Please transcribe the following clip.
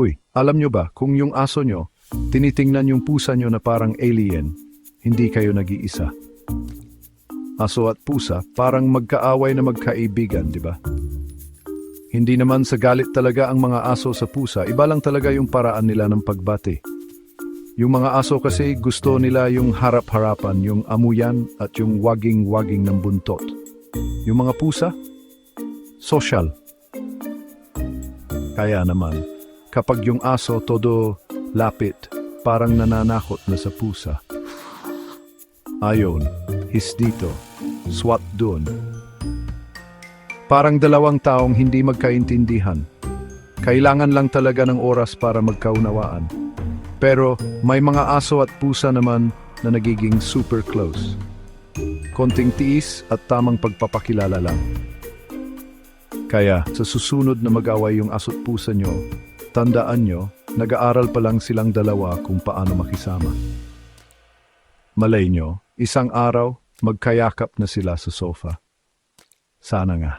Uy, alam nyo ba, kung yung aso nyo, tinitingnan yung pusa nyo na parang alien, hindi kayo nag-iisa. Aso at pusa, parang magkaaway na magkaibigan, di ba? Hindi naman sa galit talaga ang mga aso sa pusa, iba lang talaga yung paraan nila ng pagbati. Yung mga aso kasi gusto nila yung harap-harapan, yung amuyan at yung waging-waging ng buntot. Yung mga pusa, social. Kaya naman, kapag yung aso todo lapit, parang nananakot na sa pusa. Ayon, his dito, swat dun. Parang dalawang taong hindi magkaintindihan. Kailangan lang talaga ng oras para magkaunawaan. Pero may mga aso at pusa naman na nagiging super close. Konting tiis at tamang pagpapakilala lang. Kaya sa susunod na mag-away yung aso't pusa nyo, tandaan nyo, nag-aaral pa lang silang dalawa kung paano makisama. Malay nyo, isang araw, magkayakap na sila sa sofa. Sana nga.